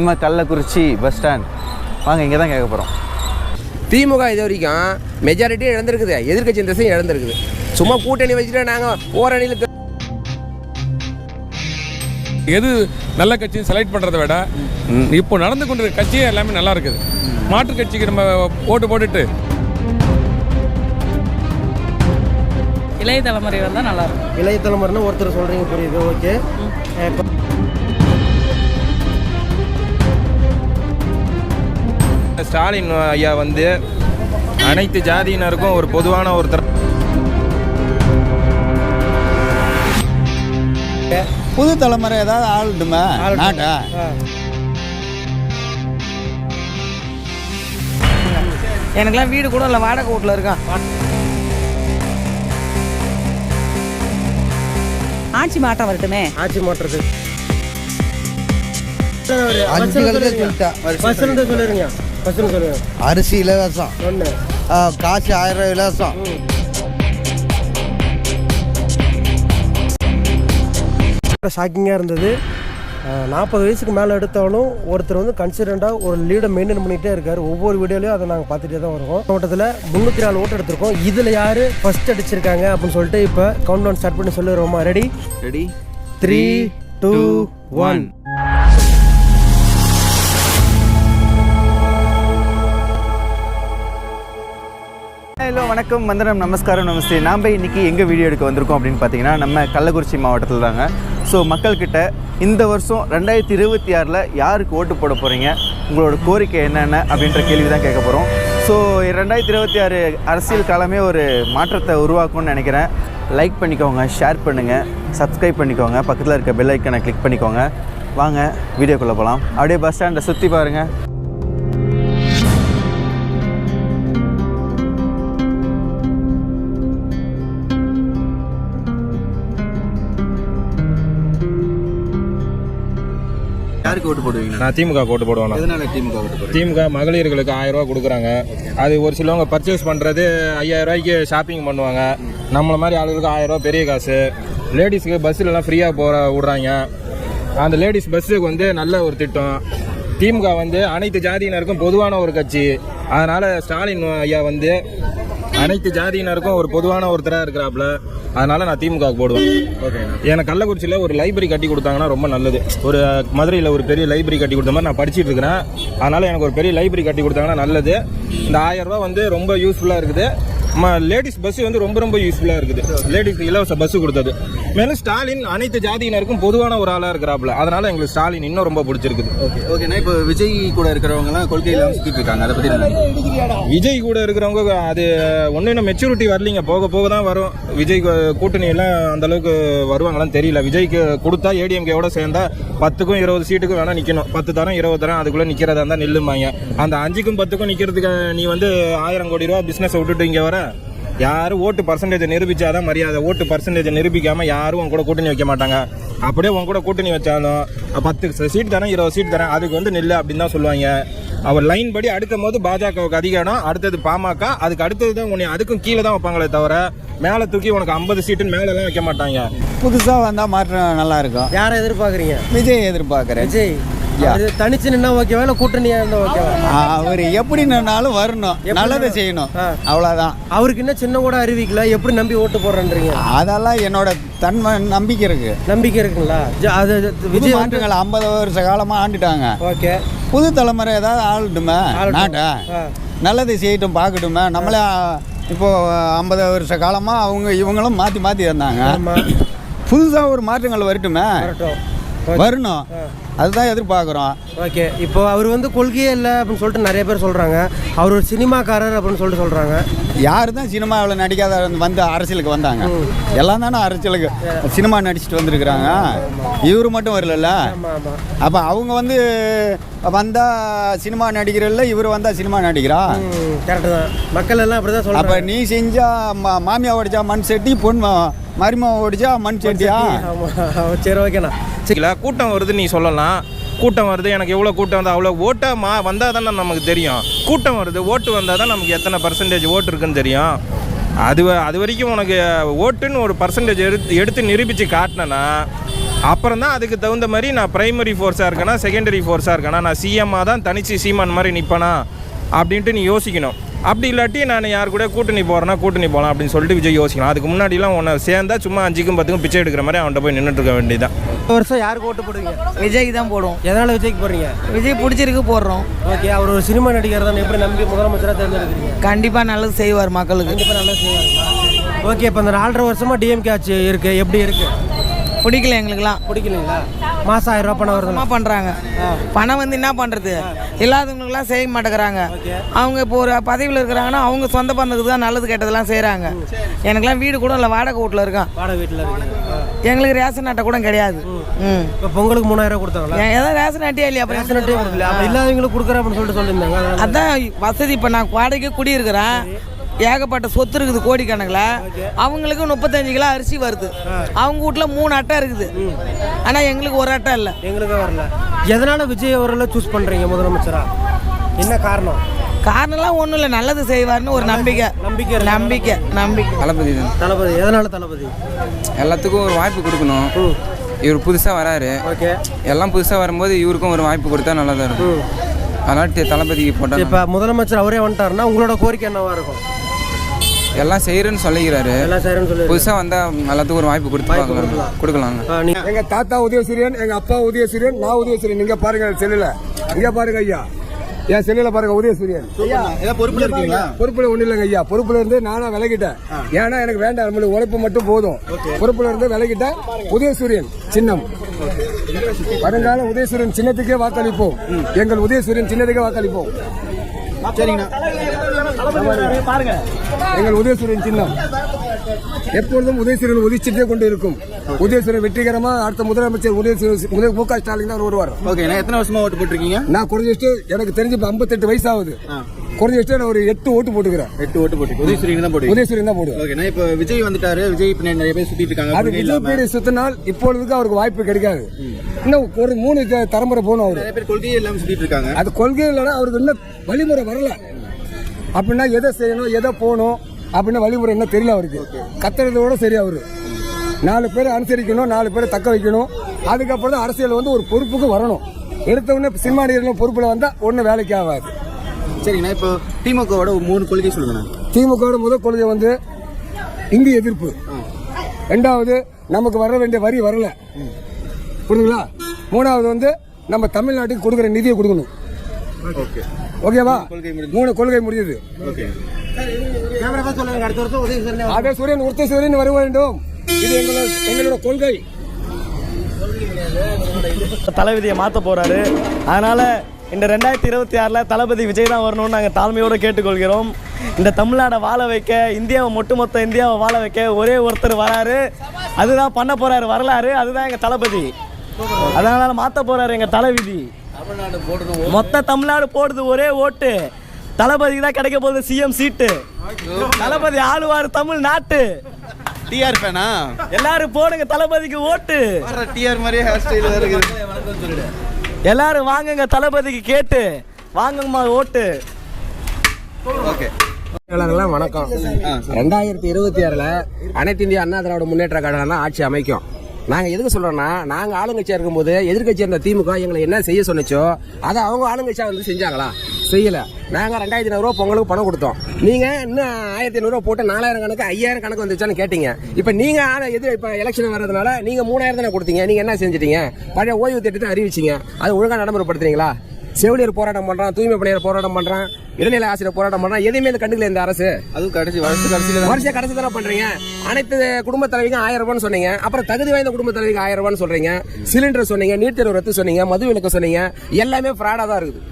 நம்ம Kallakurichi bus stand வாங்க இங்கே தான் கேட்க போகிறோம் திமுக இது வரைக்கும் மெஜாரிட்டி இழந்திருக்குது. எதிர்க்கட்சி இந்த திசையும் இழந்திருக்குது. சும்மா கூட்டணி வச்சுட்டு நாங்கள் ஓரணியில் எது நல்ல கட்சின்னு செலக்ட் பண்ணுறதை விட இப்போ நடந்து கொண்டிருக்க கட்சியே எல்லாமே நல்லா இருக்குது. மாற்று கட்சிக்கு நம்ம ஓட்டு போட்டுட்டு. இளைய தலைமுறை வந்தால் நல்லா இருக்கும். இளைய தலைமுறைன்னு ஒருத்தர் சொல்கிறீங்க புரியுது. ஓகே. ஸ்டாலின் ஐயா வந்து அனைத்து ஜாதியினருக்கும் ஒரு பொதுவான ஒருத்தர். புது தலைமுறை ஏதாவது ஆளட்டுமே? நாட்டை? எனக்குலாம் வீடு கூட இல்லை வாடகை வீட்டில் இருக்கான். ஆட்சி மாற்றம் வரட்டுமே. ஆட்சி மாற்றுறது அஞ்சு அரிசி இலவசம். காசு ஆயிரம் ரூபாய் இலவசம் ஷாக்கிங்காக இருந்தது. நாற்பது வயசுக்கு மேலே எடுத்தாலும் ஒருத்தர் வந்து கன்சிடண்டாக ஒரு லீடை மெயின்டைன் பண்ணிகிட்டே இருக்காரு. ஒவ்வொரு வீடியோலையும் அதை நாங்கள் பார்த்துட்டே தான் வருவோம். மாவட்டத்தில் முந்நூற்றி நாலு ஓட்டு எடுத்திருக்கோம். இதில் யார் ஃபர்ஸ்ட் அடிச்சிருக்காங்க அப்படின்னு சொல்லிட்டு இப்போ கவுண்ட் டவுன் ஸ்டார்ட் பண்ணி சொல்லிடுவோமா ready ready three two one வணக்கம் வந்தனம் நமஸ்காரம் நமஸ்தே. நாம் இன்றைக்கி எங்கே வீடியோ எடுக்க வந்திருக்கோம் அப்படின்னு பார்த்தீங்கன்னா நம்ம கள்ளக்குறிச்சி மாவட்டத்தில் தாங்க. ஸோ மக்கள்கிட்ட இந்த வருஷம் ரெண்டாயிரத்தி இருபத்தி ஆறில் யாருக்கு ஓட்டு போட போகிறீங்க உங்களோட கோரிக்கை என்னென்ன அப்படின்ற கேள்வி தான் கேட்க போகிறோம் ஸோ ரெண்டாயிரத்தி இருபத்தி ஆறு அரசியல் காலமே ஒரு மாற்றத்தை உருவாக்கும்னு நினைக்கிறேன். லைக் பண்ணிக்கோங்க ஷேர் பண்ணுங்கள் சப்ஸ்கிரைப் பண்ணிக்கோங்க. பக்கத்தில் இருக்க பெல் ஐக்கனை கிளிக் பண்ணிக்கோங்க. வாங்க வீடியோக்குள்ளே போகலாம் அப்படியே பஸ் ஸ்டாண்டை சுற்றி பாருங்கள் யாருக்கு ஓட்டு போடுவீங்க? நான் திமுக ஓட்டு போடுவேன் எதனால திமுக ஓட்டு திமுக மகளிர்களுக்கு ஆயிரம் ரூபாய் கொடுக்குறாங்க. அது ஒரு சிலவங்க பர்ச்சேஸ் பண்ணுறது ஐயாயிரம் ரூபாய்க்கு ஷாப்பிங் பண்ணுவாங்க. நம்மள மாதிரி ஆளுகளுக்கு ஆயிரம் ரூபாய் பெரிய காசு. லேடிஸ்க்கு பஸ்ஸிலலாம் ஃப்ரீயாக போகிற விட்றாங்க. அந்த லேடிஸ் பஸ்ஸுக்கு வந்து நல்ல ஒரு திட்டம். திமுக வந்து அனைத்து ஜாதியினருக்கும் பொதுவான ஒரு கட்சி. அதனால் ஸ்டாலின் ஐயா வந்து அனைத்து ஜாதியினருக்கும் ஒரு பொதுவான ஒருத்தராக இருக்கிறாப்புல. அதனால நான் திமுக போடுவேன். ஓகே. எனக்கு கள்ளக்குறிச்சியில் ஒரு லைப்ரரி கட்டி கொடுத்தாங்கன்னா ரொம்ப நல்லது. ஒரு மதுரையில் ஒரு பெரிய லைப்ரரி கட்டி கொடுத்த மாதிரி நான் படிச்சிட்டு இருக்கிறேன். அதனால எனக்கு ஒரு பெரிய லைப்ரரி கட்டி கொடுத்தாங்கன்னா நல்லது. இந்த ஆயிரம் ரூபாய் வந்து ரொம்ப யூஸ்ஃபுல்லாக இருக்குது. லேடிஸ் பஸ் வந்து ரொம்ப ரொம்ப யூஸ்ஃபுல்லாக இருக்குது. லேடிஸ் இலவச பஸ் கொடுத்தது. மேலும் ஸ்டாலின் அனைத்து ஜாதியினருக்கும் பொதுவான ஒரு ஆளாக இருக்கிறாப்புல. அதனால எங்களுக்கு ஸ்டாலின் இன்னும் ரொம்ப பிடிச்சிருக்குது. ஓகே ஓகேண்ணா இப்போ விஜய் கூட இருக்கிறவங்கலாம் கொள்கையில் சுற்றிட்டு இருக்காங்க. அதை பற்றி விஜய் கூட இருக்கிறவங்க அது ஒன்றும் இன்னும் மெச்சூரிட்டி வரலீங்க. போக போக தான் வரும். விஜய் கு- கூட்டணி எல்லாம் அந்த அளவுக்கு வருவாங்களான்னு தெரியல. விஜய்க்கு கொடுத்தா ஏடிஎம்கேவோட சேர்ந்தா பத்துக்கும் இருபது சீட்டுக்கும் வேணா நிக்கணும். பத்து தரம் இருபது தரம் அதுக்குள்ள நிக்கிறதா இருந்தா நில்லுமாங்க அந்த அஞ்சுக்கும் பத்துக்கும் நிக்கிறதுக்கு நீ வந்து ஆயிரம் கோடி ரூபா பிசினஸ் விட்டுட்டு இங்க வர யாரும் ஓட்டு பர்சன்டேஜ் நிரூபிச்சாதான் மரியாதை. ஓட்டு பர்சன்டேஜ் நிரூபிக்காம யாரும் உன் கூட கூட்டணி வைக்க மாட்டாங்க. அப்படியே உன் கூட கூட்டணி வச்சாலும் பத்து சீட் தரேன் இருபது சீட் தரேன் அதுக்கு வந்து நில்லு அப்படின்னு தான் சொல்லுவாங்க. அவர் லைன் படி அடுக்கும் போது பாஜகவுக்கு அதிக இடம் அடுத்தது பாமக அதுக்கு அடுத்தது தான் உன்னை அதுக்கும் கீழே தான் வைப்பாங்களே தவிர மேலே தூக்கி உனக்கு ஐம்பது சீட்டுன்னு மேலெல்லாம் வைக்க மாட்டாங்க. புதுசாக வந்தால் மாற்றம் நல்லா இருக்கும். யாரை எதிர்பார்க்குறீங்க? விஜய் எதிர்பார்க்குறேன். விஜய். தனிச்சு நின்னா ஓகேவா? இல்லை கூட்டணியாக இருந்தால் ஓகேவா? அவர் எப்படி நின்னாலும் வரணும். நல்லதை செய்யணும். ஆ. அவ்வளோதான் அவருக்கு இன்னும் சின்ன கூட அறிவிக்கல. எப்படி நம்பி ஓட்டு போடுறேன்றீங்க? அதெல்லாம் என்னோட தன்மை நம்பிக்கை இருக்கு. நம்பிக்கை இருக்குங்களா? அது விஜய் மாற்றங்கள் ஐம்பது வருஷ காலமாக ஆண்டுட்டாங்க. ஓகே. புது தலைமுறை ஏதாவது ஆளட்டுமே. நாட்டை. நல்லதை செய்யட்டும் பார்க்கட்டுமே. நம்மளே இப்போ ஐம்பது வருஷ காலமாக அவங்க இவங்களும் மாற்றி மாற்றி வந்தாங்க ஆமாம் புதுசாக ஒரு மாற்றங்கள் வரட்டும். வரணும் அதுதான் எதிர்பார்க்குறோம். ஓகே. இப்போ அவர் வந்து கொள்கையே இல்லை அப்படின்னு சொல்லிட்டு நிறைய பேர் சொல்கிறாங்க அவர் ஒரு சினிமாக்காரர் அப்படின்னு சொல்லிட்டு சொல்கிறாங்க யார் தான் சினிமாவில் நடிக்காத வந்து அரசியலுக்கு வந்தாங்க. எல்லாம் தானே அரசியலுக்கு. சினிமா நடிச்சுட்டு வந்திருக்கிறாங்க. இவர் மட்டும் வரலல்ல? அப்போ அவங்க வந்து வந்தால் சினிமா நடிக்கிறல்ல இவர் வந்தால் சினிமா நடிக்கிறா? கரெக்டு தான். மக்கள் எல்லாம் அப்படி தான் அப்போ சொல்கிறாங்க நீ செஞ்சா மா மாமியா ஓடிச்சா மண் செட்டி பொன் மருமா ஓடிச்சா மண் செட்டியா? ஆமாம் சரி ஓகேண்ணா. சரிங்களா கூட்டம் வருது நீ சொல்லலாம். கூட்டம் வருது எனக்கு எவ்வளோ கூட்டம் வந்து அவ்வளோ ஓட்டா மா வந்தால் தானே நமக்கு தெரியும். கூட்டம் வருது ஓட்டு வந்தால் தான் நமக்கு எத்தனை பர்சன்டேஜ் ஓட்டு இருக்குன்னு தெரியும். அது அது வரைக்கும் உனக்கு ஓட்டுன்னு ஒரு பர்சன்டேஜ் எடுத்து எடுத்து நிரூபித்து காட்டினேன்னா அப்புறம் தான் அதுக்கு தகுந்த மாதிரி நான் பிரைமரி ஃபோர்ஸாக இருக்கேனா செகண்டரி ஃபோர்ஸாக இருக்கேனா நான் சிஎம்மாக தான் தனிச்சு சீமான் மாதிரி நிற்பேனா அப்படின்ட்டு நீ யோசிக்கணும். அப்படி இல்லாட்டி நான் யார் கூட கூட்டணி போகிறேன்னா கூட்டணி போகலாம் அப்படின்னு சொல்லிட்டு விஜய் யோசிக்கலாம். அதுக்கு முன்னாடிலாம் உன்னை சேர்ந்தா சும்மா அஞ்சுக்கும் பத்துக்கும் பிச்சை எடுக்கிற மாதிரி அவன்கிட்ட போய் நின்றுட்டு இருக்க வேண்டியதுதான். இந்த வருஷம் யாருக்கு ஓட்டு போடுவீங்க? விஜய்க்கு தான் போடுவோம். எதனால் விஜய்க்கு போடுறீங்க? விஜய் பிடிச்சிருக்கு போடுறோம். ஓகே அவர் ஒரு சினிமா நடிகர் தான் எப்படி நம்பி முதலமைச்சராக தேர்ந்தெடுக்கிறீங்க? கண்டிப்பாக நல்லது செய்வார் மக்களுக்கு. கண்டிப்பாக நல்லா செய்வாருங்களா ஓகே இப்போ இந்த நாலரை வருஷமாக டிஎம்கே ஆட்சி இருக்கு. எப்படி இருக்கு? பிடிக்கல எங்களுக்குலாம் பிடிக்கலைங்களா? மாதம் ஆயிரம் ரூபாய் பணம் வருது என்ன பண்ணுறாங்க பணம் வந்து என்ன பண்ணுறது இல்லாதவங்களுக்குலாம் செய்ய மாட்டேங்கிறாங்க. அவங்க இப்போ ஒரு பதவியில் இருக்கிறாங்கன்னா அவங்க சொந்த பந்தத்துக்கு தான் நல்லது கெட்டதெல்லாம் செய்கிறாங்க எனக்குலாம் வீடு கூட இல்லை வாடகை வீட்டில் இருக்கேன். வாடகை வீட்டில் எங்களுக்கு ரேஷன் அட்டை கூட கிடையாது. ம். இப்போ பொங்கலுக்கு மூணாயிரம் கொடுத்தாங்களா? ஏதாவது ரேஷன் அட்டையே இல்லையா? ரேஷன் அட்டையே கொடுக்கல. இல்லாதவங்களுக்கு கொடுக்குறேன் அப்படின்னு சொல்லிட்டு சொல்லியிருந்தாங்க. அதான் வசதி இப்போ நான் வாடகைக்கு குடியிருக்கிறேன். ஏகப்பட்ட சொத்து இருக்குது கோடிக்கணக்கில். அவங்களுக்கு முப்பத்தஞ்சு கிலோ அரிசி வருது. அவங்க வீட்டில் மூணு அட்டை இருக்குது. ஆனால் எங்களுக்கு ஒரு அட்டை இல்லை. எங்களுக்கும் வரல. எதனால விஜய் அவர்களை சூஸ் பண்றீங்க முதலமைச்சரா? என்ன காரணம்? காரணம்லாம் ஒன்றும் இல்லை. நல்லது செய்வார்னு ஒரு நம்பிக்கை. நம்பிக்கை. நம்பிக்கை நம்பிக்கை. தளபதி தான். தளபதி. எதனால தளபதி? எல்லாத்துக்கும் ஒரு வாய்ப்பு கொடுக்கணும். இவர் புதுசாக வராரு. ஓகே. எல்லாம் புதுசாக வரும்போது இவருக்கும் ஒரு வாய்ப்பு கொடுத்தா நல்லா தான் இருக்கும். அதனால தளபதிக்கு போட்டால் இப்போ முதலமைச்சர் அவரே வந்துட்டாருன்னா உங்களோட கோரிக்கை என்னவா இருக்கும்? எல்லாம் செய்கிறேன்னு சொல்லிக்கிறாரு. எல்லாம் செய்யறேன்னு சொல்லி புதுசாக வந்தால் எல்லாத்துக்கும் ஒரு வாய்ப்பு கொடுத்து பார்க்கலாம் கொடுக்கலாங்க. நீ எங்க தாத்தா உதயசூரியன் எங்க அப்பா உதயசூரியன் நான் உதயசூரியன். நீங்க பாருங்க செல்லுல. இங்க பாருங்க ஐயா. என் செல்லுல பாருங்க உதயசூரியன். பொறுப்பில் இருக்கீங்களா? பொறுப்புல ஒண்ணு இல்லைங்க ஐயா. பொறுப்புல இருந்து நானும் விலகிட்டேன். ஏன்னா எனக்கு வேண்டாம். நம்மளுக்கு உழைப்பு மட்டும் போதும். பொறுப்புல இருந்து விலகிட்டேன். உதயசூரியன் சின்னம். வருங்கால உதயசூரியன் சின்னத்துக்கே வாக்களிப்போம். எங்கள் உதயசூரியன் சின்னத்துக்கே வாக்களிப்போம். சரிங்கண்ணா. எங்கள் உதயசூரியன் சின்னம். எப்பொழுதும் உதயசூரியன் உதிச்சுட்டே கொண்டு இருக்கும். உதயசூரியன் வெற்றிகரமா அடுத்த முதலமைச்சர் உதயசூரியன் மு க ஸ்டாலின் தான் வருவார். ஓகேண்ணா எத்தனை வருஷமா ஓட்டு போட்டிருக்கீங்க? நான் குறைஞ்சிட்டு எனக்கு தெரிஞ்சு ஐம்பத்தெட்டு வயசு ஆகுது குறைஞ்சிட்டு நான் ஒரு எட்டு ஓட்டு போட்டுக்கிறேன். எட்டு ஓட்டு போட்டு உதயசூரியன் தான் போடுவீங்க? உதயசூரியன் தான் போடுவேன். ஓகேண்ணா இப்போ விஜய் வந்துட்டாரு. விஜய் இப்போ நிறைய பேர் சுத்திட்டு இருக்காங்க. அது விஜய். பீடி சுத்தினால் இப்பொழுதுக்கு அவருக்கு வாய்ப்பு கிடைக்காது. இன்னும் ஒரு மூணு த- தலைமுறை போகணும் அவரு. நிறைய பேர் கொள்கையே இல்லாம சுத்திட்டு இருக்காங்க. அது கொள்கை இல்லைன்னா அவருக்கு இன்னும் வழிமுறை வரல. அப்படின்னா எதை செய்யணும் எதை போகணும் அப்படின்னு வழிமுறை என்ன தெரியல அவருக்கு. கத்துறதோட சரி அவரு. நாலு பேர் அனுசரிக்கணும் நாலு பேரை தக்க வைக்கணும். அதுக்கப்புறம் தான் அரசியல் வந்து ஒரு பொறுப்புக்கு வரணும். எடுத்த உடனே சினிமா நடிகர்கள் பொறுப்புல வந்தா ஒன்றும் வேலைக்கு ஆகாது. சரிங்கண்ணா இப்போ திமுகவோட மூணு கொள்கை சொல்லுங்கண்ணா. திமுகவோட முதல் கொள்கை வந்து இந்தி எதிர்ப்பு. ரெண்டாவது நமக்கு வர வேண்டிய வரி வரல. புரியுதுங்களா? மூணாவது வந்து நம்ம தமிழ்நாட்டுக்கு கொடுக்குற நிதியை கொடுக்கணும். ஓகே. ஓகேவா மூணு கொள்கை செய்யணும் அதே சூரியன் உர்த்த சூரியன் வர வேண்டும். இது எங்களோட எங்களோட கொள்கை. தலைவிதியை மாற்ற போகிறாரு அதனால் இந்த ரெண்டாயிரத்தி இருபத்தி ஆறில் தளபதி விஜய் தான் வரணும்னு நாங்கள் தாழ்மையோடு கேட்டுக்கொள்கிறோம். இந்த தமிழ்நாடை வாழ வைக்க இந்தியாவை ஒட்டுமொத்த இந்தியாவை வாழ வைக்க ஒரே ஒருத்தர் வராரு. அதுதான் பண்ண போகிறாரு வரலாறு. அதுதான் எங்கள் தளபதி. அதனால் மாற்ற போகிறாரு எங்கள் தலைவிதி மொத்த தமிழ்நாடு போடுது ஒரே ஓட்டு. தளபதிக்கு தான் கிடைக்க போகுது சிஎம் சீட்டு. தளபதி ஆளுவார் தமிழ்நாட்டு டிஆர் ஃபேனா எல்லாரும் போடுங்க தளபதிக்கு ஓட்டு. டிஆர் மாதிரியே ஹேர் ஸ்டைல் இருக்குது. எல்லாரும் வாங்குங்க தளபதிக்கு கேட்டு. வாங்குங்கம்மா ஓட்டு. ஓகே வணக்கம். ரெண்டாயிரத்தி இருபத்தி ஆறில் அனைத்து இந்திய அண்ணா திராவிட முன்னேற்ற கழகம் தான் ஆட்சி அமைக்கும். நாங்கள் எதுக்கு சொல்கிறோன்னா நாங்கள் ஆளுங்கட்சியாக இருக்கும்போது எதிர்க்கட்சி இருந்த திமுக எங்களை என்ன செய்ய சொன்னச்சோ அதை அவங்க ஆளுங்கட்சியாக வந்து செஞ்சாங்களா? செய்யலை. நாங்கள் ரெண்டாயிரத்தி ஐநூறுரூவா பொங்கலுக்கு பணம் கொடுத்தோம். நீங்கள் இன்னும் ஆயிரத்தி ஐநூறுரூவா போட்டு நாலாயிரம் கணக்கு ஐயாயிரம் கணக்கு வந்துச்சான்னு கேட்டீங்க. இப்போ நீங்கள் ஆனால் எது இப்போ எலெக்ஷன் வர்றதுனால நீங்கள் மூணாயிரம் தானே கொடுத்தீங்க. நீங்கள் என்ன செஞ்சிட்டீங்க? பழைய ஓய்வு திட்டத்தை அறிவிச்சிங்க. அது ஒழுங்காக நடைமுறைப்படுத்துறீங்களா? செவிலியர் போராட்டம் பண்றான் தூய்மை பணியாளர் போராட்டம் பண்றான் இடைநிலை ஆசிரியர் போராட்டம் பண்றான். எதையுமே இந்த கண்டுக்கல இந்த அரசு? அதுவும் கடைசி வருஷம் கடைசியில் வருஷம் கடைசி தானே பண்றீங்க? அனைத்து குடும்ப தலைவிக்கும் ஆயிரம் ரூபான்னு சொன்னீங்க. அப்புறம் தகுதி வாய்ந்த குடும்ப தலைவிக்கு ஆயிரம் ரூபான்னு சொல்றீங்க. சிலிண்டர் சொன்னீங்க நீட் தேர்வு ரத்து சொன்னீங்க மது விலக்கு சொன்னீங்க. எல்லாமே ஃப்ராடா தான் இருக்குது.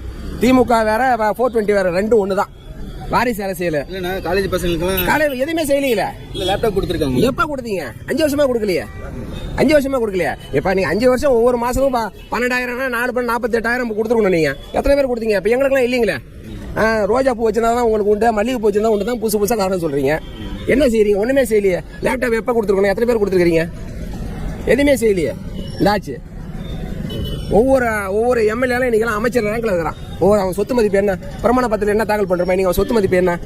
திமுக வேற ஃபோர் டுவெண்ட்டி வேற ரெண்டும் ஒன்று தான் வாரிசு அரசியல். காலேஜ் பசங்களுக்குலாம் காலையில் எதுவுமே செய்யலீங்களே இல்லை லேப்டாப் கொடுத்துருக்காங்க. எப்ப கொடுத்தீங்க? அஞ்சு வருஷமா கொடுக்கலையே? அஞ்சு வருஷமா கொடுக்கலையா. இப்ப நீங்க அஞ்சு வருஷம் ஒவ்வொரு மாசமும் ப- பன்னெண்டாயிரம் நாலு பண்ண நாற்பத்தெட்டாயிரம் கொடுத்துருக்கணும் நீங்க. எத்தனை பேர் கொடுத்தீங்க? இப்ப எங்களுக்குலாம் இல்லைங்களே. ஆ, ரோஜா பூ வச்சிருந்தா தான் உங்களுக்கு உண்டு மல்லிகை பூ வச்சிருந்தா உண்டு தான் புதுசு புதுசாக காரணம் சொல்றீங்க. என்ன செய்றீங்க? ஒண்ணுமே செய்யலையே. லேப்டாப் எப்ப கொடுத்துருக்கணும்? எத்தனை பேர் கொடுத்துருக்கீங்க? எதுவுமே செய்யலையே. இந்தாச்சு. ஒவ்வொரு ஒவ்வொரு எம்எல்ஏலும் இன்னைக்கெல்லாம் அமைச்சர் ரேங்க்ல இருக்கிறான். ஒவ்வொரு அவன் சொத்து மதிப்பு என்ன? பிரமாண பத்திரம் என்ன தாக்கல் பண்றமா நீங்க அவன் சொத்து மதிப்பு என்ன?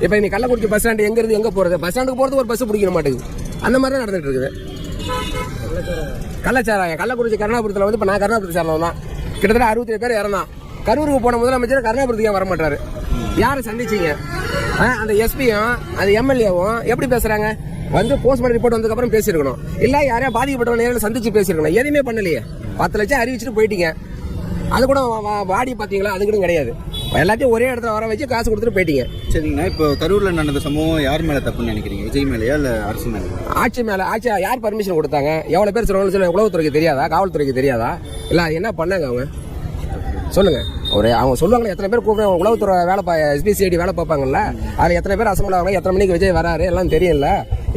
இப்போ நீ கள்ளக்குறிச்சி பஸ் ஸ்டாண்ட் எங்க இருந்து எங்க போறது? பஸ் ஸ்டாண்டுக்கு போறது ஒரு பஸ் பிடிக்க மாட்டேங்குது. அந்த மாதிரி தான் நடந்துட்டு இருக்குது. கள்ளச்சாராயம். கள்ளக்குறிச்சி கருணாபுரத்தில் வந்து இப்போ நான் கருணாபுரத்தை சேர்ந்தவன் தான். கிட்டத்தட்ட அறுபத்தி பேர் இறந்தான். கரூருக்கு போன முதலமைச்சர் கருணாபுரத்துக்கு ஏன் வர மாட்டார் யாரை சந்திச்சிங்க? அந்த எஸ்பியும் அந்த எம்எல்ஏவும் எப்படி பேசுகிறாங்க வந்து போஸ்ட்மார்ட்டம் ரிப்போர்ட் வந்ததுக்கப்புறம் பேசியிருக்கணும். இல்லை யாரையா பாதிக்கப்பட்டவங்க நேரில் சந்திச்சு பேசியிருக்கணும். எதுவுமே பண்ணலையே. பத்து லட்சம் அறிவிச்சுட்டு போயிட்டீங்க. அது கூட வா- வாடி பார்த்தீங்களா? அது கூட கிடையாது. எல்லாத்தையும் ஒரே இடத்துல வர வச்சு காசு கொடுத்துட்டு போயிட்டீங்க. சரிங்கண்ணா இப்போ கரூரில் நடந்த சம்பவம் யார் மேலே தப்புன்னு நினைக்கிறீங்க? விஜய் மேலேயா இல்லை அரசு மேலே ஆட்சி மேல ஆட்சி யார் பர்மிஷன் கொடுத்தாங்க? எவ்வளவு பேர் சொல்லுவாங்க சொல்லுங்க. உளவுத்துறைக்கு தெரியாதா? காவல்துறைக்கு தெரியாதா? இல்ல அது என்ன பண்ணாங்க அவங்க? சொல்லுங்க. ஒரு அவங்க சொல்லுவாங்களே எத்தனை பேர் கூப்பிட உளவுத்துறை வேலை பா எஸ்பிசிஐடி வேலை பார்ப்பாங்கல்ல? அதில் எத்தனை பேர் அசம்பிள் ஆவாங்க? எத்தனை மணிக்கு விஜய் வராரு? எல்லாம் தெரியும்ல.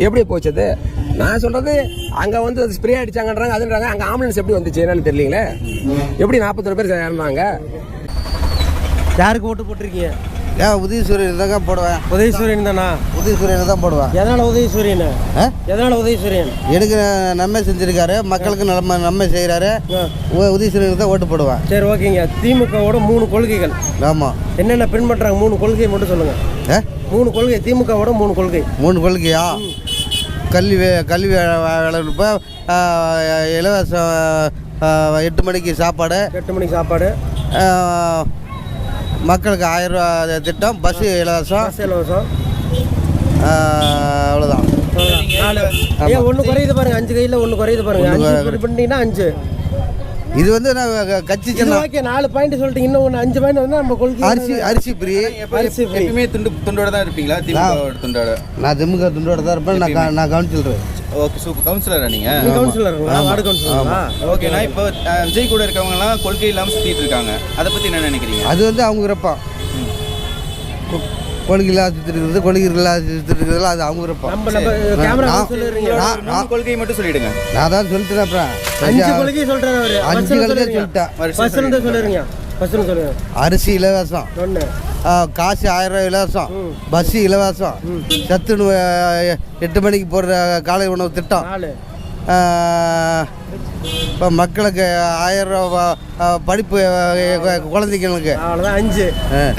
எப்படி போச்சது நான் சொல்றது அங்க வந்து ஸ்ப்ரே அடிச்சாங்கன்றாங்க அதுன்றாங்க அங்க ஆம்புலன்ஸ் எப்படி வந்துச்சு என்னன்னு தெரியலீங்களே? எப்படி நாற்பத்தொரு பேர் இறந்தாங்க? யாருக்கு ஓட்டு போட்டிருக்கீங்க? ஏன் உதயசூரியன் தாங்க போடுவேன். உதயசூரியன் தானா? உதயசூரியன் தான் போடுவேன். எதனால உதயசூரியன்? எதனால உதயசூரியன் எனக்கு நன்மை செஞ்சிருக்காரு மக்களுக்கு நன்மை நன்மை செய்கிறாரு உதயசூரியனுக்கு தான் ஓட்டு போடுவேன். சரி ஓகேங்க. திமுகவோட மூணு கொள்கைகள். ஆமாம் என்னென்ன பின்பற்றாங்க மூணு கொள்கை மட்டும் சொல்லுங்க. ஏ மூணு கொள்கை திமுகவோட மூணு கொள்கை. மூணு கொள்கையா? கல்வி கல்வி வளர்ப்பு இலவச எட்டு மணிக்கு சாப்பாடு. எட்டு மணிக்கு சாப்பாடு. மக்களுக்கு ஆயிரம் ரூபா திட்டம் பஸ்ஸு இலவசம். பஸ் இலவசம். அவ்வளோதான் ஒன்று குறையுது பாருங்க அஞ்சு கையில் ஒன்று குறையுது பாருங்க. அஞ்சு. பண்ணிட்டீங்கன்னா அஞ்சு. இது வந்து நான் கட்சி ஓகே நாலு பாயிண்ட் சொல்லிட்டீங்க. இன்னும் ஒன்று அஞ்சு பாயிண்ட் வந்து நம்ம கொள்கை அரிசி அரிசி ஃப்ரீ அரிசி. எப்பயுமே துண்டு துண்டோட தான் இருப்பீங்களா? திமுக துண்டோட? நான் திமுக துண்டோட தான் இருப்பேன். நான் நான் கவுன்சிலர். ஓகே சூப்பர் கவுன்சிலரா நீங்கள் நீ கவுன்சிலருங்களா வார்டு கவுன்சிலருங்களா ஓகேண்ணா இப்போ விஜய் கூட இருக்கவங்கலாம் கொள்கை இல்லாமல் சுற்றிட்டு இருக்காங்க. அதை பற்றி என்ன நினைக்கிறீங்க? அது வந்து அவங்க விருப்பம் கொள்கை இல்லாத சுற்றிட்டு இருக்கிறது கொள்கை இல்லாத சுற்றிட்டு இருக்கிறது அது அவங்க விருப்பம். கொள்கை மட்டும் சொல்லிடுங்க. நான் தான் சொல்லிட்டேன் அப்புறம். அஞ்சு கொள்கை சொல்றாரு அவரு. அஞ்சு கொள்கை சொல்லிட்டேன். அரிசி இலவசம். காசு ஆயிரம் ரூபாய் இலவசம். பஸ் இலவசம். சத்துணு ஆ, எட்டு மணிக்கு போடுற காலை உணவு திட்டம். இப்போ மக்களுக்கு ஆயிரம் ரூபா படிப்பு குழந்தைங்களுக்கு அவ்வளோதான் அஞ்சு.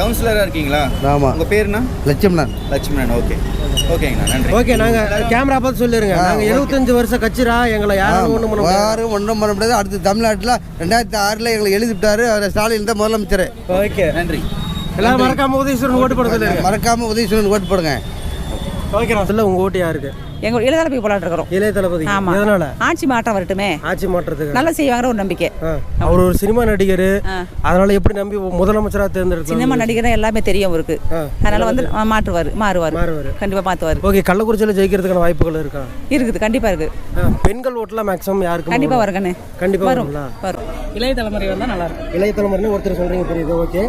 கவுன்சிலராக இருக்கீங்களா? ஆமாம் உங்கள் பேருண்ணா லட்சுமணன். லட்சுமணன் ஓகே. ஓகேங்கண்ணா நன்றி. ஓகே நாங்க கேமரா பார்த்து சொல்லிருங்க. நாங்க எழுபத்தஞ்சு வருஷம் கட்சிரா எங்களை யாரும் ஒண்ணும் பண்ண யாரும் ஒன்றும் பண்ண முடியாது. அடுத்து தமிழ்நாட்டில் ரெண்டாயிரத்தி ஆறில் எங்களை எழுதி விட்டாரு அவர் ஸ்டாலின் தான் முதலமைச்சர். ஓகே. நன்றி. எல்லாரும் மறக்காம உதயசூரன் ஓட்டு போட சொல்லிருங்க. மறக்காம உதயசூரன் ஓட்டு போடுங்க. ஓகே சொல்ல உங்க ஓட்டு யாருக்கு? எங்க இளையதளபதி போலாட்டு இருக்கிறோம். இளைய தளபதி ஆமா. எதனால? ஆட்சி மாற்றம் வரட்டுமே. ஆட்சி மாற்றத்துக்கு நல்லா செய்வாங்கிற ஒரு நம்பிக்கை. அவர் ஒரு சினிமா நடிகர். அதனால எப்படி நம்பி முதலமைச்சரா தேர்ந்தெடுக்கலாம் சினிமா நடிகர் எல்லாமே தெரியும் அவருக்கு. அதனால வந்து மாற்றுவார் மாறுவார். மாறுவாரு. கண்டிப்பா மாத்துவார். ஓகே கள்ளக்குறிச்சியில் ஜெயிக்கிறதுக்கான வாய்ப்புகள் இருக்கா? இருக்குது கண்டிப்பா இருக்கு. பெண்கள் ஓட்டுலாம் மேக்ஸிமம் யாருக்கு கண்டிப்பா வருங்கண்ணே. கண்டிப்பா வரும் வரும். இளைய தலைமுறை வந்தால் நல்லா இருக்கும். இளைய தலைமுறைன்னு ஒருத்தர் சொல்றீங்க புரியுது ஓகே.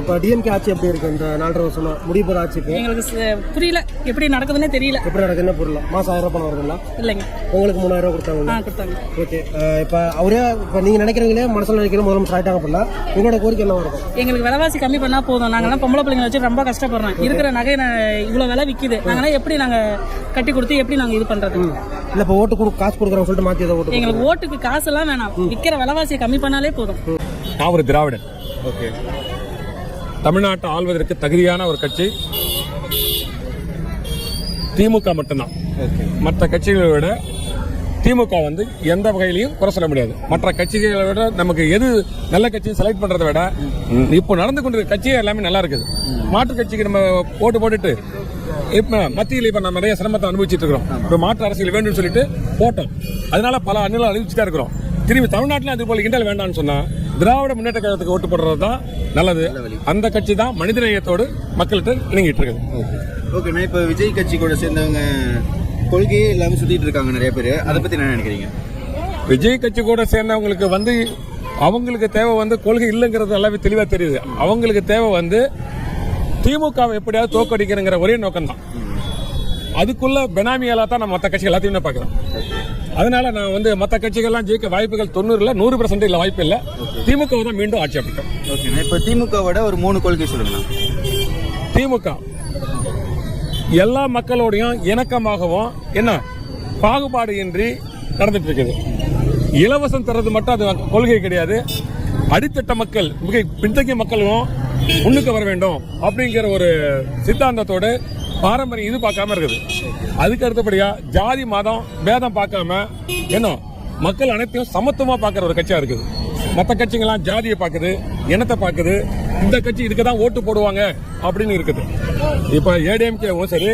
இப்போ டிஎம்கே ஆட்சி எப்படி இருக்கு? இந்த நாலரை வருஷமா முடிவு ஆட்சிக்கு? எங்களுக்கு புரியல. எப்படி நடக்குதுன்னே தெரியல. எப்படி நடக்குதுன்னு புரியல. மாசம் ஆயிரம் ரூபாய் பணம் வருதுங்களா? இல்லைங்க. உங்களுக்கு மூணாயிரம் ரூபாய் கொடுத்தாங்க. கொடுத்தாங்க. ஓகே. இப்போ அவரே இப்போ நீங்கள் நினைக்கிறீங்களே மனசில் நினைக்கிற முதலமைச்சர் ஆகிட்டாங்க அப்படின்னா உங்களோட கோரிக்கை என்ன இருக்கும்? எங்களுக்கு விலைவாசி கம்மி பண்ணா போதும். நாங்கெல்லாம் பொம்பளை பிள்ளைங்களை வச்சு ரொம்ப கஷ்டப்படுறோம். இருக்கிற நகை இவ்வளவு விலை விக்குது. நாங்களாம் எப்படி நாங்க கட்டி கொடுத்து எப்படி நாங்க இது பண்றது? இல்லை இப்போ ஓட்டு கொடு காசு கொடுக்குறோம் சொல்லிட்டு மாற்றி ஏதோ ஓட்டு எங்களுக்கு ஓட்டுக்கு காசெல்லாம் வேணாம். விக்கிற விலைவாசியை கம்மி பண்ணாலே போதும். நான் ஒரு திராவிடன். ஓகே. தமிழ்நாட்டை ஆள்வதற்கு தகுதியான ஒரு கட்சி. திமுக மட்டும்தான். மற்ற கட்சிகளை விட திமுக வந்து எந்த வகையிலையும் குறை சொல்ல முடியாது. மற்ற கட்சிகளை விட நமக்கு எது நல்ல கட்சியை செலக்ட் பண்றதை விட இப்போ நடந்து கொண்டிருக்க கட்சியே எல்லாமே நல்லா இருக்குது. மாற்று கட்சிக்கு நம்ம ஓட்டு போட்டுட்டு இப்ப மத்தியில் இப்ப நம்ம நிறைய சிரமத்தை அனுபவிச்சுட்டு இருக்கிறோம். இப்போ மாற்று அரசியல் வேண்டும்னு சொல்லிட்டு போட்டோம். அதனால பல அண்ணலும் அறிவிச்சுட்டா இருக்கிறோம். திரும்பி தமிழ்நாட்டில் அது போல கிண்டல் வேண்டாம்னு சொன்னா திராவிட முன்னேற்ற கழகத்துக்கு ஓட்டு போடுறது தான் நல்லது. அந்த கட்சி தான் மனிதநேயத்தோடு மக்கள்கிட்ட இணங்கிட்டு இருக்குது. ஓகேண்ணா இப்போ விஜய் கட்சி கூட சேர்ந்தவங்க கொள்கையே இல்லாமல் சுற்றிட்டு இருக்காங்க நிறைய பேர். அதை பற்றி என்ன நினைக்கிறீங்க? விஜய் கட்சி கூட சேர்ந்தவங்களுக்கு வந்து அவங்களுக்கு தேவை வந்து கொள்கை இல்லைங்கிறது எல்லாமே தெளிவா தெரியுது. அவங்களுக்கு தேவை வந்து திமுகவை எப்படியாவது தோக்கடிக்கணுங்கிற ஒரே நோக்கம் தான் அதுக்குள்ள பெனாமியால தான் நம்ம மற்ற கட்சிகள் எல்லாத்தையுமே பார்க்குறோம். அதனால நான் வந்து மற்ற கட்சிகள்லாம் ஜெயிக்க வாய்ப்புகள் தொண்ணூறுல நூறு பர்சன்ட் இல்லை வாய்ப்பு இல்லை. திமுக தான் மீண்டும் ஆட்சி அமைக்கும் இப்போ திமுகவோட ஒரு மூணு கொள்கை சொல்லுங்கண்ணா திமுக. எல்லா மக்களோடையும் இணக்கமாகவும் என்ன பாகுபாடு இன்றி நடந்துட்டு இருக்குது இலவசம் தர்றது மட்டும் அது கொள்கை கிடையாது. அடித்தட்ட மக்கள் மிக பின்தங்கிய மக்களும் முன்னுக்கு வர வேண்டும் அப்படிங்கிற ஒரு சித்தாந்தத்தோடு பாரம்பரியம் இது பார்க்காம இருக்குது. அதுக்கு அடுத்தபடியா ஜாதி மதம் பேதம் பார்க்காம என்ன? மக்கள் அனைத்தையும் சமத்துவமா பார்க்குற ஒரு கட்சியா இருக்குது. மற்ற கட்சிங்கெல்லாம் ஜாதியை பார்க்குது இனத்தை பார்க்குது. இந்த கட்சி இதுக்கு தான் ஓட்டு போடுவாங்க அப்படின்னு இருக்குது. இப்போ ஏடிஎம்கேவும் சரி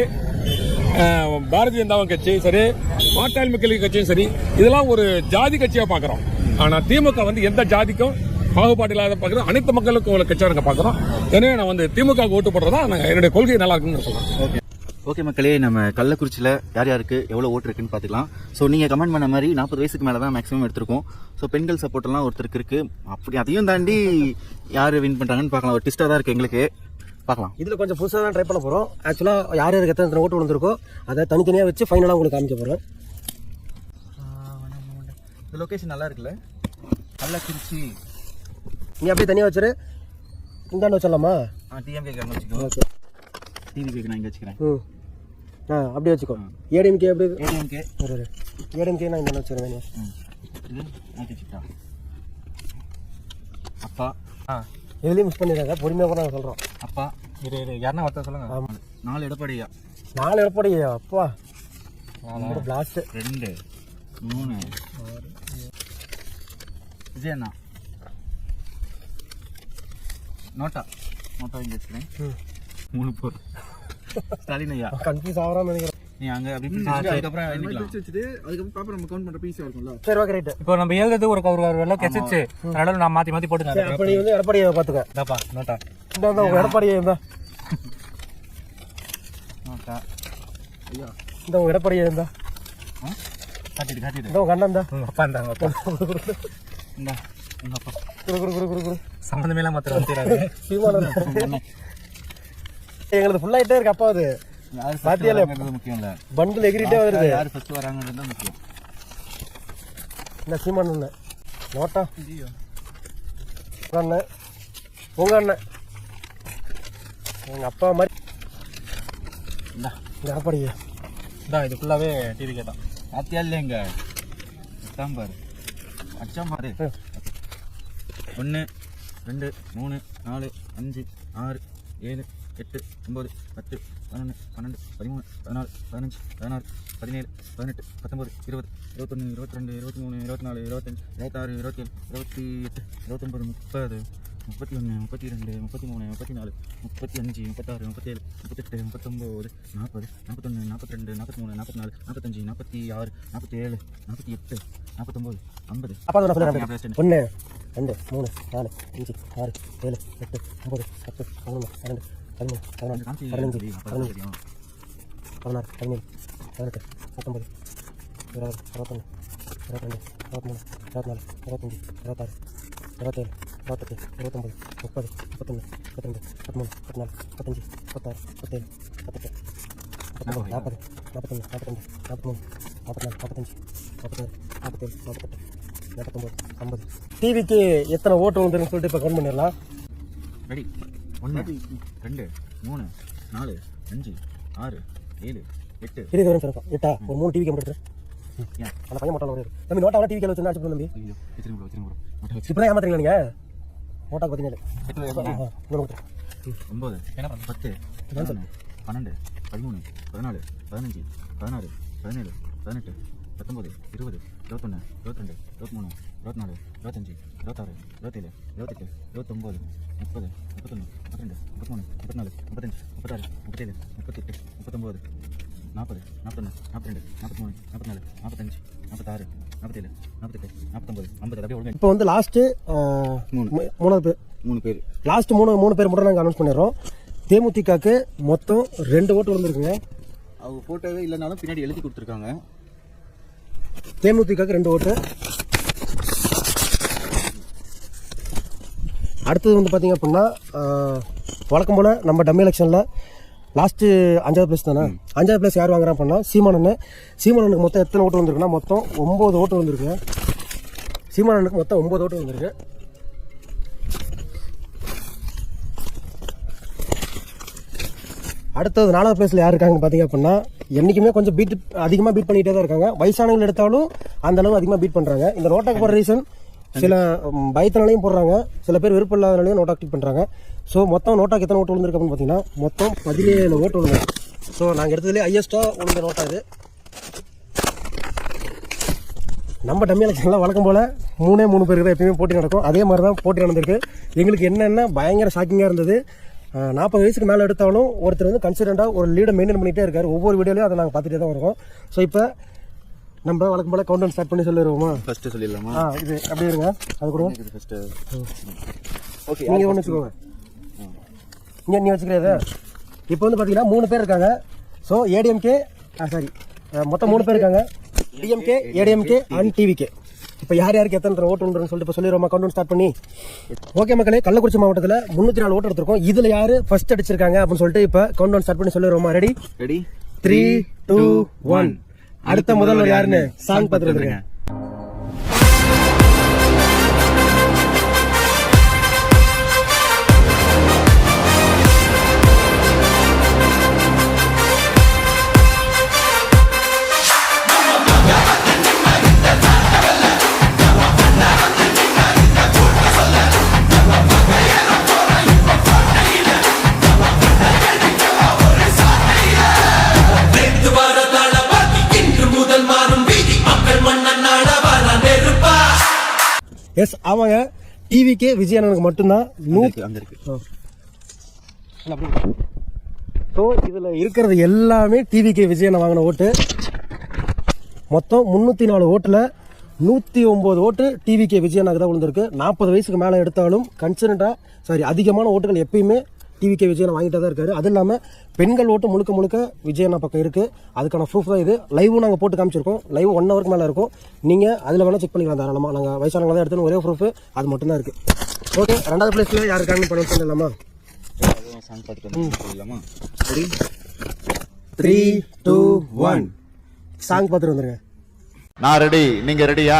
பாரதிய ஜனதாவும் கட்சி சரி பாட்டாளி மக்கள் கட்சியும் சரி இதெல்லாம் ஒரு ஜாதி கட்சியாக பார்க்குறோம். ஆனால் திமுக வந்து எந்த ஜாதிக்கும் பாகுபாடு இல்லாத பார்க்குறோம். அனைத்து மக்களுக்கும் உள்ள கட்சியாக நாங்கள் பார்க்குறோம். எனவே நான் வந்து திமுக ஓட்டு போடுறதா நாங்கள் என்னுடைய கொள்கை நல்லா இருக்குன்னு ஓகே. ஓகே மக்களே நம்ம கள்ளக்குறிச்சியில் யார் யாருக்கு எவ்வளோ ஓட்டு இருக்குன்னு பார்த்துக்கலாம். ஸோ நீங்கள் கமெண்ட் பண்ண மாதிரி நாற்பது வயசுக்கு மேலே தான் மேக்ஸிமம் எடுத்திருக்கோம். ஸோ பெண்கள் சப்போர்ட்லாம் ஒருத்தருக்கு இருக்குது அப்படி அதையும் தாண்டி யார் வின் பண்ணுறாங்கன்னு பார்க்கலாம். ஒரு டிஸ்டாக தான் இருக்குது எங்களுக்கு. பார்க்கலாம். இதில் கொஞ்சம் புதுசாக தான் ட்ரை பண்ண போகிறோம் ஆக்சுவலாக யார் யாருக்கு எத்தனை எத்தனை ஓட்டு விழுந்திருக்கோ அதை தனித்தனியாக வச்சு ஃபைனலாக உங்களுக்கு காமிக்க போகிறோம் இந்த லொக்கேஷன் நல்லா இருக்குல்ல? கள்ளக்குறிச்சி. நீ அப்படியே தனியாக வச்சிரு. இந்தாண்டு வச்சிடலாமா? ஆ டிஎம்கே வச்சுக்கோ ஓகே டிவிக்கு நான் இங்கே வச்சுக்கிறேன். ம். ஆ அப்படியே வச்சுக்கோ. ஏடிஎம்கே அப்படி ஏடிஎம்கே. ஒரு ஏடிஎம்கே நான் இந்த வச்சுருவேன் ம். இது மாற்றி வச்சுக்கிட்டா. அப்பா. ஆ எதுலேயும் மிஸ் பண்ணிடுறாங்க பொறுமையாக கூட நாங்கள் சொல்கிறோம் அப்பா. இரு இரு. யாருன்னா ஒருத்தர் சொல்லுங்க. நாலு எடப்பாடியா. நாலு எடப்பாடி அப்பா. ஒரு பிளாஸ்ட்டு ரெண்டு. மூணு. விஜய் அண்ணா. நோட்டா. நோட்டா இங்கே வச்சுக்கிறேன். மூணு போர். ஸ்டாலின் ஐயா. கன்ஃபியூஸ் ஆகிறான்னு நினைக்கிறேன். நீ அங்கே அப்படி அதுக்கப்புறம் வச்சுட்டு அதுக்கப்புறம் பாப்பா நம்ம கவுண்ட் பண்ணுற பீஸ் இருக்கும்ல. சரி ஓகே ரைட்டு இப்போ நம்ம எழுதுறது ஒரு ஒரு ஒரு வெள்ளம் கெச்சிச்சு. நடுவில் நான் மாற்றி மாற்றி போட்டு அப்போ நீ வந்து எடப்பாடியை பார்த்துக்க இதாப்பா நோட்டா. இந்த இந்த உங்கள் எடப்பாடியை இருந்தா நோட்டா. ஐயா. இந்த உங்கள் எடப்பாடியை இருந்தா காட்டிட்டு காட்டிட்டு இந்த உங்கள் அண்ணன் தான் அப்பா இருந்தாங்க அப்பா. இந்தா உங்க அப்பா. குடு குடு குடு குடு குடு. சம்மந்தமே இல்லாம மாத்திரம் வந்துடுறாங்க எங்களுக்கு ஃபுல்லாகிட்டே இருக்கு அப்பா அது. பாத்தியால? முக்கியம் இல்லை. பண்டில் எகிரிட்டே வருது. யார் ஃபர்ஸ்ட் வராங்கிறது தான் முக்கியம். இந்த சீமான் அண்ணன். நோட்டா? உங்க அண்ணன். உங்க அண்ணன். எங்க அப்பா மாதிரி. இந்தா. இந்த எடப்பாடியை இதான் இது ஃபுல்லாகவே டிவி கேட்டான் பாத்தியா இல்லைங்க சாம்பார் அச்சாம் பாரு. ஒன்று ரெண்டு மூணு நாலு அஞ்சு ஆறு ஏழு எட்டு ஒம்பது பத்து பதினொன்று பன்னெண்டு பதிமூணு பதினாலு பதினஞ்சு பதினாறு பதினேழு பதினெட்டு பத்தொம்பது இருபது இருபத்தொன்று இருபத்தி ரெண்டு இருபத்தி மூணு இருபத்தி நாலு இருபத்தஞ்சு இருபத்தாறு இருபத்தேழு இருபத்தி எட்டு இருபத்தொம்பது முப்பது முப்பத்தி ஒன்று முப்பத்தி ரெண்டு முப்பத்தி மூணு முப்பத்தி நாலு முப்பத்தி அஞ்சு முப்பத்தாறு முப்பத்தேழு முப்பத்தெட்டு முப்பத்தொம்போது நாற்பது நாற்பத்தொன்று நாற்பத்தி ரெண்டு நாற்பத்தி மூணு நாற்பத்தி நாலு நாற்பத்தஞ்சு நாற்பத்தி ஆறு நாற்பத்தி ஏழு நாற்பத்தி எட்டு நாற்பத்தொம்போது ஐம்பது ஒன்று ரெண்டு மூணு நாலு அஞ்சு ஆறு ஏழு எட்டு ஒம்பது பத்து பதினொன்று பன்னெண்டு பதினாலு பதினஞ்சு பதினஞ்சு. பதினாறு பதினேழு பதினெட்டு பத்தொம்பது இருபது இருபத்தொன்று இருபத்தி ரெண்டு இருபத்தி மூணு இருபத்தி நாலு இருபத்தஞ்சி இருபத்தாறு இருபத்தேழு இருபத்தெட்டு இருபத்தொம்பது முப்பது முப்பத்தொன்று முப்பத்திரெண்டு முப்பத்திமூணு முப்பத்தினாலு முப்பத்தஞ்சு முப்பத்தாறு முப்பத்தேழு முப்பத்தெட்டு முப்பத்தொம்பது நாற்பது நாற்பத்தொன்று நாற்பத்தஞ்சு நாற்பத்திமூணு நாற்பத்தினாலு நாற்பத்தஞ்சு நாற்பத்தேழு நாற்பத்தேழு நாற்பத்தெட்டு நாற்பத்தொம்பது ஐம்பது. டிவிக்கு எத்தனை ஓட்டு வந்துருன்னு சொல்லிட்டு இப்போ கவுண்ட் பண்ணிடலாம். ரெடி ஒன்று ரெண்டு மூணு நாலு அஞ்சு ஆறு ஏழு எட்டு. இருபது வரும் இருக்கும் எட்டா? ஒரு மூணு டிவி ஏன்? அந்த பையன் மட்டும் ஒரு தம்பி நோட்டா டிவி கேள்வி வச்சு தம்பி. இப்போ ஏமாத்துறீங்களா நீங்கள் நோட்டாக்கு பார்த்தீங்களே ஒம்பது பத்து பன்னெண்டு பதிமூணு பதினாலு பதினஞ்சு பதினாறு பதினேழு பதினெட்டு. பத்தொம்பது இருபது இருபத்தொன்று இருபத்திரெண்டு இருபத்தி மூணு இருபத்தி நாலு இருபத்தஞ்சி இருபத்தாறு இருபத்தேழு இருபத்தெட்டு இருபத்தொம்போது முப்பது முப்பத்தொன்று முப்பத்திரெண்டு முப்பத்திமூணு முப்பத்தினாலு முப்பத்தஞ்சு முப்பத்தாறு முப்பத்தேழு முப்பத்தெட்டு முப்பத்தொம்போது நாற்பது நாற்பத்தொன்று நாற்பத்திரெண்டு நாற்பத்தி மூணு நாற்பத்தி நாலு நாற்பத்தஞ்சு நாற்பத்தாறு நாற்பத்தேழு நாற்பத்தெட்டு நாற்பத்தொம்போது ஐம்பது அப்படியே இப்போ வந்து லாஸ்ட்டு மூணு. மூணாவது பேர் மூணு பேர் லாஸ்ட் மூணு மூணு பேர் மட்டும் நாங்கள் அனௌன்ஸ் பண்ணிடுறோம். தேமுதிகக்கு மொத்தம் ரெண்டு ஓட்டு விழுந்திருக்குங்க அவங்க ஃபோட்டோவே இல்லைனாலும் பின்னாடி எழுதி கொடுத்துருக்காங்க. தேமுதிகக்கு ரெண்டு ஓட்டு. அடுத்தது வந்து பார்த்தீங்க அப்படின்னா வழக்கம் போல் நம்ம டம்மி எலெக்ஷனில் லாஸ்ட்டு அஞ்சாவது பிளேஸ் தானே? அஞ்சாவது பிளேஸ் யார் வாங்குறான் அப்படின்னா சீமானன்னு சீமானனுக்கு மொத்தம் எத்தனை ஓட்டு வந்திருக்குன்னா மொத்தம் ஒம்பது ஓட்டு வந்திருக்கு. சீமானனுக்கு மொத்தம் ஒம்பது ஓட்டு வந்திருக்கு. அடுத்தது நாலாவது பிளேஸில் யார் இருக்காங்கன்னு பார்த்தீங்க அப்படின்னா என்றைக்குமே கொஞ்சம் பீட் அதிகமாக பீட் பண்ணிகிட்டே தான் இருக்காங்க. வயசானவங்க எடுத்தாலும் அந்த அளவு அதிகமாக பீட் பண்ணுறாங்க இந்த நோட்டாக்கு போடுற ரீசன் சில பயத்தினாலையும் போடுறாங்க. சில பேர் விருப்பம் இல்லாதனாலையும் நோட்டா கிளிக் பண்ணுறாங்க ஸோ மொத்தம் நோட்டாக்கு எத்தனை ஓட்டு விழுந்திருக்கு அப்படின்னு பார்த்தீங்கன்னா மொத்தம் பதினேழு ஓட்டு விழுந்து ஸோ நாங்கள் எடுத்ததுலேயே ஹையஸ்ட்டாக விழுந்த நோட்டா இது. நம்ம டம்மி எலெக்ஷனில் வழக்கம் போல் மூணே மூணு பேருக்கு தான் எப்பயுமே போட்டி நடக்கும். அதே மாதிரி தான் போட்டி நடந்திருக்கு. எங்களுக்கு என்னென்ன பயங்கர ஷாக்கிங்காக இருந்தது. நாற்பது வயசுக்கு மேலே எடுத்தாலும் ஒருத்தர் வந்து கன்சிடண்டாக ஒரு லீடை மெயின்டைன் பண்ணிகிட்டே இருக்காரு. ஒவ்வொரு வீடியோலையும் அதை நாங்கள் பார்த்துட்டே தான் இருக்கோம். ஸோ இப்போ நம்ம வழக்கம் போல் கவுண்ட் ஸ்டார்ட் பண்ணி சொல்லிடுவோமா? ஃபஸ்ட்டு சொல்லிடலாமா? ஆ இது அப்படியே இருங்க. அது கூட. ஃபஸ்ட்டு ஓகே நீங்கள் ஒன்று வச்சுக்கோங்க. இங்கே நீ வச்சுக்கிறத இப்போ வந்து பார்த்தீங்கன்னா மூணு பேர் இருக்காங்க. ஸோ ஏடிஎம்கே சாரி மொத்தம் மூணு பேர் இருக்காங்க. டிஎம்கே ஏடிஎம்கே அண்ட் டிவிகே இப்போ யார் யாருக்கு எத்தனை ஓட்டு உண்டுன்னு சொல்லிட்டு இப்போ சொல்லிடுவோமா கவுண்ட் ஸ்டார்ட் பண்ணி. ஓகே மக்களே கள்ளக்குறிச்சி மாவட்டத்தில் முந்நூற்றி நாலு ஓட்டு எடுத்திருக்கோம். இதில் யார் ஃபர்ஸ்ட் அடிச்சிருக்காங்க அப்படின்னு சொல்லிட்டு இப்போ கவுண்ட் ஸ்டார்ட் பண்ணி சொல்லிடுவோமா ready ready three two one அடுத்த முதல்வர் யாருன்னு சாங் பார்த்துட்டு எஸ் ஆமாங்க. டிவிக்கே விஜயண்ணனுக்கு மட்டும்தான். நூற்றி அங்கே இருக்கு ஸோ இதில் இருக்கிறது எல்லாமே டிவிகே விஜயனை வாங்கின ஓட்டு. மொத்தம் முந்நூற்றி நாலு ஓட்டில் நூற்றி ஒம்பது ஓட்டு டிவிகே விஜயனாக்கு தான் விழுந்திருக்கு. நாற்பது வயசுக்கு மேலே எடுத்தாலும் கன்சிடண்டாக சாரி அதிகமான ஓட்டுகள் எப்பயுமே டிவிகே விஜயனை வாங்கிட்டே தான் இருக்காரு. அது இல்லாமல் பெண்கள் ஓட்டு முழுக்க முழுக்க விஜயண்ணா பக்கம் இருக்குது அதுக்கான ப்ரூஃப் தான் இது. லைவும் நாங்கள் போட்டு காமிச்சிருக்கோம். லைவ் ஒன் ஹவருக்கு மேலே இருக்கும். நீங்கள் அதில் வேணால் செக் பண்ணிக்கலாம் தாராளமாக நாங்கள் வயசானவங்க தான் எடுத்துன்னு ஒரே ப்ரூஃப் அது மட்டும்தான் இருக்குது ஓகே ரெண்டாவது பிளேஸில் யார் இருக்காங்கன்னு பண்ணி சொல்லலாமா த்ரீ டூ ஒன் சாங் பார்த்துட்டு வந்துருங்க. நான் ரெடி நீங்க ரெடியா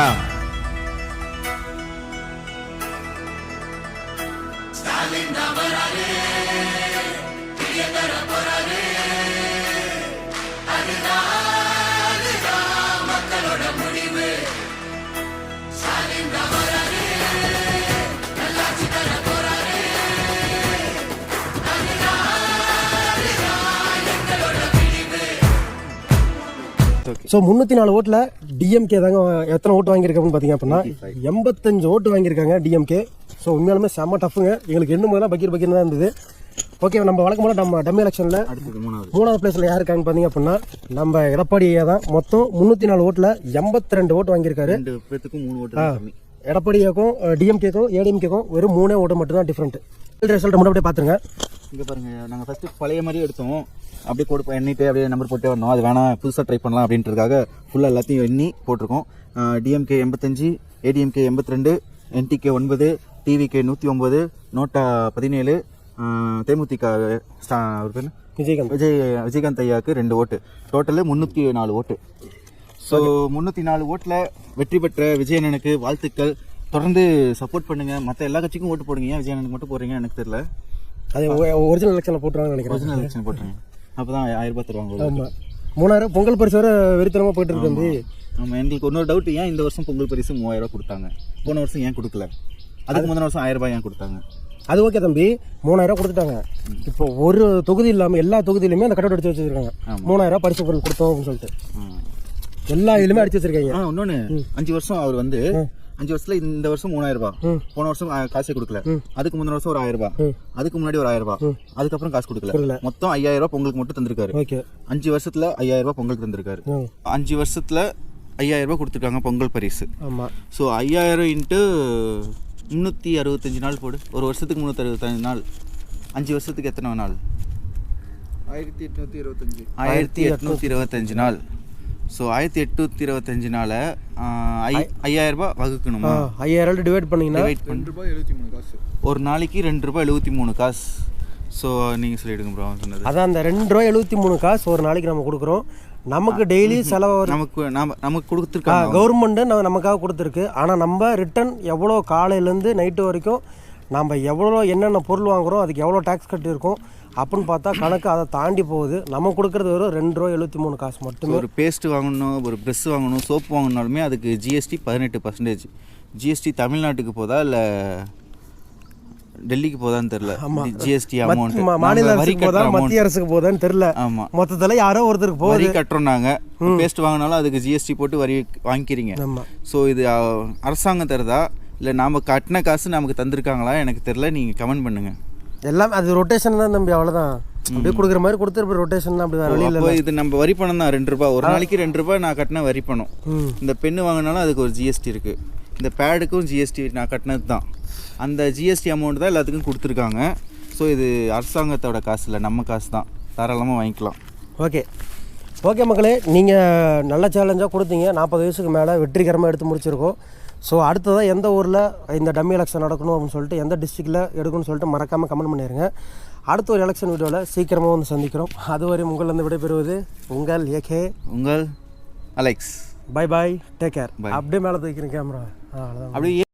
ஸோ முந்நூற்றி நாலு ஓட்டில் டிஎம்கே தாங்க எத்தனை ஓட்டு வாங்கியிருக்காங்கன்னு பார்த்தீங்க அப்படின்னா எண்பத்தஞ்சு ஓட்டு வாங்கியிருக்காங்க டிஎம்கே ஸோ உண்மையாலுமே செம்ம டஃப்புங்க எங்களுக்கு எண்ணு முதல்ல பக்கீர் பக்கீர் தான் இருந்தது. ஓகே நம்ம வழக்கம் போல நம்ம டம்மி எலெக்ஷனில் மூணாவது. பிளேஸில் யார் இருக்காங்க பார்த்தீங்க அப்படின்னா நம்ம எடப்பாடி ஐயா தான். மொத்தம் முந்நூற்றி நாலு ஓட்டில் எண்பத்தி ரெண்டு ஓட்டு வாங்கியிருக்காரு எடப்பாடியாக்கும் டிஎம்கேக்கும் ஏடிஎம்கேக்கும் வெறும் மூணே ஓட்டு மட்டும் தான் டிஃப்ரெண்ட் ரிசல்ட் மட்டும் அப்படியே பார்த்துருங்க இங்க பாருங்க நாங்க ஃபர்ஸ்ட் பழைய மாதிரியே எடுத்தோம். அப்படியே போட்டு எண்ணிட்டு அப்படியே நம்பர் போட்டே வரணும் அது வேணாம் புதுசாக ட்ரை பண்ணலாம் அப்படின்றதுக்காக ஃபுல்லாக எல்லாத்தையும் எண்ணி போட்டிருக்கோம். டிஎம்கே எண்பத்தஞ்சு ஏடிஎம்கே எண்பத்தி ரெண்டு என்டிகே ஒன்பது டிவிகே நூற்றி ஒம்பது நோட்டா பதினேழு தேமுதிக ஸ்டா-? விஜயகாந்த். விஜய் விஜயகாந்த் ஐயாவுக்கு ரெண்டு ஓட்டு. டோட்டலு முந்நூற்றி நாலு ஓட்டு. ஸோ முந்நூற்றி நாலு ஓட்டில் வெற்றி பெற்ற விஜயனனுக்கு வாழ்த்துக்கள். தொடர்ந்து சப்போர்ட் பண்ணுங்க. மற்ற எல்லா கட்சிக்கும் ஓட்டு போடுங்க. ஏன் விஜயனனுக்கு மட்டும் போடுறீங்க எனக்கு தெரியல. அது ஒரிஜினல் எலெக்ஷனில் போட்டுருவாங்கன்னு நினைக்கிறேன். ஒரிஜினல் எலெக்ஷன் போட்டுருங்க அப்போ தான் ஆயிரம் ரூபாய் தருவாங்க ஆமாம் மூணாயிரம் பொங்கல் பரிசு வர வெறித்தனமாக போயிட்டு இருக்கு தம்பி. ஆமாம் எங்களுக்கு இன்னொரு டவுட் ஏன் இந்த வருஷம் பொங்கல் பரிசு மூவாயிரம் கொடுத்தாங்க? போன வருஷம் ஏன் கொடுக்கல? அதுக்கு முந்தின வருஷம் ஆயிரம் ரூபாய் ஏன் கொடுத்தாங்க? அது ஓகே தம்பி. மூணாயிரம் கொடுத்துட்டாங்க. இப்போ ஒரு தொகுதி இல்லாமல் எல்லா தொகுதியிலுமே அந்த கடவுள் அடிச்சு வச்சிருக்காங்க. மூணாயிரம் பரிசு பொருள் கொடுத்தோம் அப்படின்னு சொல்லிட்டு. எல்லா இதுலையுமே அடிச்சு வச்சிருக்காங்க. இன்னொன்று அஞ்சு வருஷம் அவர் வந்து அஞ்சு வருஷத்துல இந்த வருஷம் மூணாயிரம் ரூபாய். போன வருஷம் காசே கொடுக்கல. அதுக்கு முந்தின வருஷம் ஒரு ஆயிரம் ரூபாய். அதுக்கு முன்னாடி ஒரு ஆயிரம் ரூபாய். அதுக்கப்புறம் காசு கொடுக்கல. மொத்தம் ஐயாயிரம் ரூபாய் பொங்கலுக்கு மட்டும் தந்திருக்காரு. ஓகே. அஞ்சு வருஷத்துல ஐயாயிரம் ரூபாய் பொங்கலுக்கு தந்திருக்காரு. அஞ்சு வருஷத்துல ஐயாயிரம் ரூபாய் கொடுத்துருக்காங்க பொங்கல் பரிசு. ஆமாம் ஸோ ஐயாயிரம் இன்ட்டு முந்நூற்றி அறுபத்தஞ்சு நாள் போடு. ஒரு வருஷத்துக்கு முந்நூற்றி அறுபத்தஞ்சு நாள். அஞ்சு வருஷத்துக்கு எத்தனை நாள்? ஆயிரத்தி எட்நூத்தி இருபத்தஞ்சு. ஆயிரத்தி எட்நூற்றி இருபத்தஞ்சு நாள். ஸோ ஆயிரத்தி எட்நூற்றி இருபத்தஞ்சு நாளை ஐயாயிரம் ரூபாய் வகுக்கணுமா? ஐயாயிரம் டிவைட் பண்ணீங்கன்னா டிவைட் பண்ணி. ரூபாய் எழுபத்தி மூணு காசு. ஒரு நாளைக்கு ரெண்டு ரூபாய் எழுபத்தி மூணு காசு. ஸோ நீங்கள் சொல்லிடுங்க ப்ரோ சொன்னது. அதான் அந்த ரெண்டு ரூபா எழுபத்தி மூணு காசு ஒரு நாளைக்கு நம்ம கொடுக்குறோம். நமக்கு டெய்லி செலவு நமக்கு நாம நமக்கு கொடுத்துருக்காங்க கவர்மெண்ட்டு நம்ம நமக்காக கொடுத்துருக்கு. ஆனால் நம்ம ரிட்டன் எவ்வளோ காலையிலேருந்து நைட்டு வரைக்கும் நம்ம எவ்வளோ என்னென்ன பொருள் வாங்குறோம் அதுக்கு எவ்வளோ டேக்ஸ் கட்டியிருக்கோம் அப்படின்னு பார்த்தா கணக்கு அதை தாண்டி போகுது. நம்ம கொடுக்குறது வெறும் ரெண்டு ரூபா எழுபத்தி மூணு காசு மட்டுமே. ஒரு பேஸ்ட் வாங்கணும் ஒரு ப்ரெஷ் வாங்கணும் சோப் வாங்கினாலுமே அதுக்கு ஜிஎஸ்டி பதினெட்டு பர்சன்டேஜ் ஜிஎஸ்டி தமிழ்நாட்டுக்கு போதா இல்லை டெல்லிக்கு போதான்னு தெரியல. ஜிஎஸ்டி அமௌண்ட் மாநில அரசுக்கு போதா மத்திய அரசுக்கு போதான்னு தெரியல. ஆமா. மொத்தத்துல யாரோ ஒருத்தருக்கு வரி போகுது கட்டுறோம் நாங்க. பேஸ்ட் வாங்கினாலும் அதுக்கு ஜிஎஸ்டி போட்டு வரி வாங்கிக்கிறீங்க. ஸோ இது அரசாங்கம் தருதா? இல்லை நாம கட்டின காசு நமக்கு தந்திருக்காங்களா? எனக்கு தெரியல. நீங்கள் கமெண்ட் பண்ணுங்க. எல்லாம் அது ரொட்டேஷன் தான் தம்பி அவ்வளவுதான். அப்படியே கொடுக்குற மாதிரி கொடுத்துருப்ப ரொட்டேஷன் தான் அப்படி வேற வழி அப்போ இல்லை இது நம்ம வரி பணம் தான் ரெண்டு ரூபாய். ஒரு நாளைக்கு ரெண்டு ரூபாய் நான் கட்டின வரி பணம். இந்த பெண்ணு வாங்கினாலும் அதுக்கு ஒரு ஜிஎஸ்டி இருக்கு. இந்த பேடுக்கும் ஜிஎஸ்டி நான் கட்டினது தான். அந்த ஜிஎஸ்டி அமௌண்ட் தான் எல்லாத்துக்கும் கொடுத்துருக்காங்க. ஸோ இது அரசாங்கத்தோட காசு இல்லை நம்ம காசு தான். தாராளமாக வாங்கிக்கலாம். ஓகே. ஓகே மக்களே நீங்கள் நல்ல சேலஞ்சாக கொடுத்தீங்க. நாற்பது வயசுக்கு மேலே வெற்றிகரமாக எடுத்து முடிச்சிருக்கோம். ஸோ அடுத்ததாக எந்த ஊரில் இந்த டம்மி எலெக்ஷன் நடக்கணும் அப்படின்னு சொல்லிட்டு எந்த டிஸ்ட்ரிக்டில் எடுக்கணும்னு சொல்லிட்டு மறக்காமல் கமெண்ட் பண்ணிடுங்க அடுத்த ஒரு எலெக்ஷன் வீடியோவில் சீக்கிரமாக வந்து சந்திக்கிறோம். அதுவரை உங்களிருந்து விடைபெறுவது உங்கள் ஏகே உங்கள் Alex bye bye take care. அப்படியே மேலே தூக்கிறேன் கேமரா அவ்வளோதான் அப்படியே